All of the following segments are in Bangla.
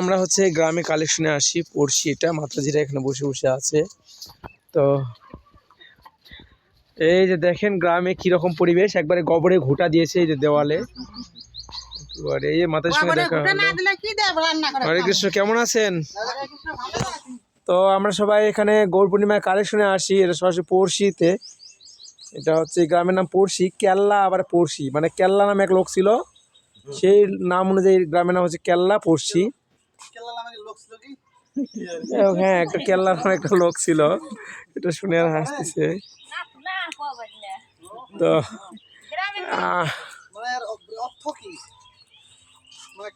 আমরা হচ্ছে গ্রামে কালেকশনে আসি পড়ছি এটা মাতাজিরা এখানে বসে বসে আছে। তো এই যে দেখেন গ্রামে কীরকম পরিবেশ একবারে গোবরে ঘুটা দিয়েছে এই যে দেওয়ালে। একেবারে এই সঙ্গে দেখা হলো। হরে কৃষ্ণ কেমন আছেন? তো আমরা সবাই এখানে গৌর কালেকশনে আসি এটা সরাসরি পড়শিতে। এটা হচ্ছে গ্রামের নাম পড়শি কেল্লা আবার পড়শি। মানে কেল্লা নামে এক লোক ছিল। সেই নাম অনুযায়ী গ্রামের নাম হচ্ছে কেল্লা পড়শি। হ্যাঁ একটা কেল্লা নামে একটা লোক ছিল। এটা শুনে আর হাসতেছে। তো মানে মানে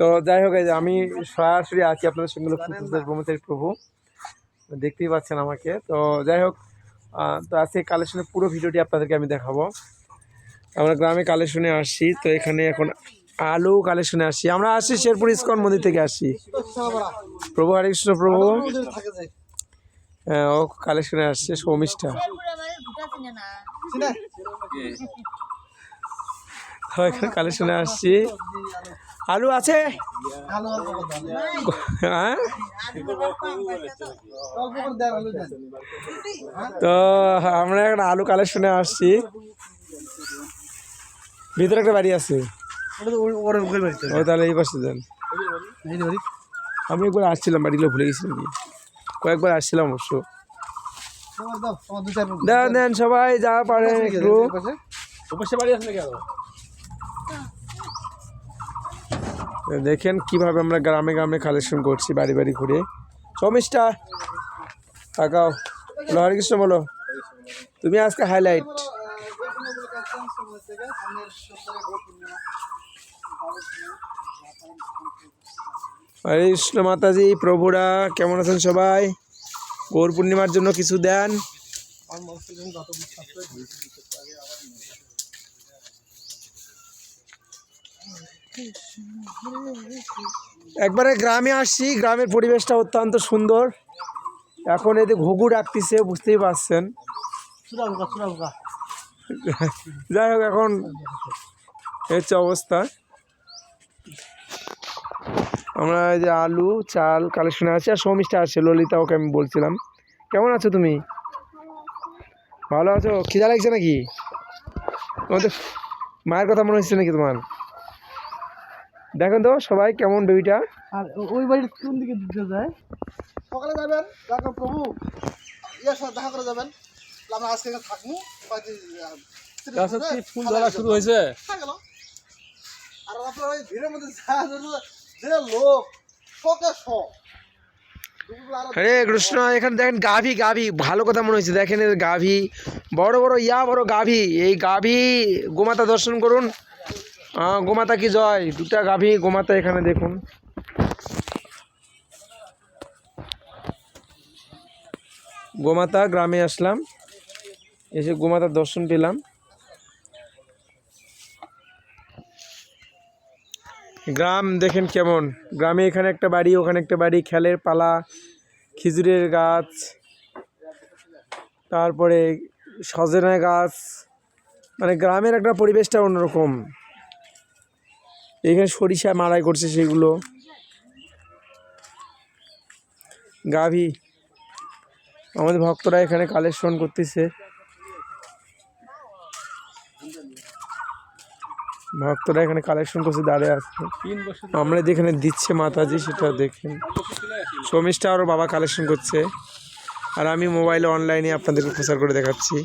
তো যাই হোক আমি সরাসরি আছি আপনাদের সঙ্গে লক্ষ্মীপুর ব্রহ্মচারী প্রভু। দেখতেই পাচ্ছেন আমাকে। তো যাই হোক তো আজকে কালেকশনের পুরো ভিডিওটি আপনাদেরকে আমি দেখাবো। আমরা গ্রামে কালেকশনে আসছি। তো এখানে এখন আলু কালেকশনে আসছি আমরা আসছি শেরপুর ইস্কন মন্দির থেকে আসছি প্রভু হরে কৃষ্ণ প্রভু। হ্যাঁ, ও কালেকশনে আসছে সৌমিষ্ঠা। এখানে কালেকশনে আসছি। আলু আছে? হ্যাঁ? তো আমরা এখন আলু কালেকশনে আসছি। ভিতরে একটা বাড়ি আছে। ও তাহলে এই পাশে দেন। আমি একবার আসছিলাম বাড়িগুলো ভুলে গেছি নাকি কয়েকবার আসছিলাম অবশ্য। দেন দেন সবাই যা পারে একটু। দেখেন কীভাবে আমরা গ্রামে গ্রামে কালেকশন করছি বাড়ি বাড়ি ঘুরে। সমিষ্টা তাকাও। হরে কৃষ্ণ বলো। তুমি আজকে হাইলাইট হরে কৃষ্ণ মাতাজি, প্রভুরা, কেমন আছেন সবাই? গৌর পূর্ণিমার জন্য কিছু দেন। একবারে গ্রামে আসছি, গ্রামের পরিবেশটা অত্যন্ত সুন্দর। এখন এতে ঘুঘু ডাকতেছে, বুঝতেই পারছেন। যাই হোক, এখন হচ্ছে অবস্থা। আমরা এই যে আলু চাল কালেকশনে আছে আর সমিষ্টা আছে ললিতা ওকে আমি বলছিলাম। কেমন আছো তুমি? ভালো আছো? খিদা লাগছে নাকি? তোমাদের মায়ের কথা মনে হচ্ছে নাকি তোমার? দেখেন তো সবাই কেমন বেবিটা? আর ওই বাড়ির কোন দিকে দিতে যায়? সকালে যাবেন দেখা প্রভু। ইয়ার সাথে দেখা করে যাবেন। আমরা আজকে থাকব। ফুল ধরা শুরু হয়েছে? গেল। আর আপনার ওই ভিড়ের মধ্যে যা লোক দুপুরবেলা আরও হরে কৃষ্ণ, এখানে দেখেন গাভী গাভী, ভালো কথা মনে হচ্ছে দেখেন এর গাভী, বড় বড়, ইয়া, বড় গাভী। এই গাভী, গোমাতা দর্শন করুন। গোমাতা কি জয়? দুটা গাভী, গোমাতা এখানে দেখুন। গোমাতা, গ্রামে আসলাম। এসে গোমাতার দর্শন পেলাম। গ্রাম দেখেন কেমন। গ্রামে এখানে একটা বাড়ি, ওখানে একটা বাড়ি, খেলের পালা, খেজুরের গাছ, তারপরে সজনা গাছ। মানে গ্রামের একটা পরিবেশটা অন্যরকম। এখানে সরিষা মারাই করছে সেগুলো। গাভী, আমাদের ভক্তরা এখানে কালেকশন করতেছে। ভক্তরা এখানে কালেকশন করছে, দাঁড়িয়ে আছে। আমরা যেখানে দিচ্ছে মাতাজি, সেটা দেখেন। সমিষ্টা আরও বাবা কালেকশন করছে। আর আমি মোবাইলে অনলাইনে আপনাদেরকে প্রচার করে দেখাচ্ছি।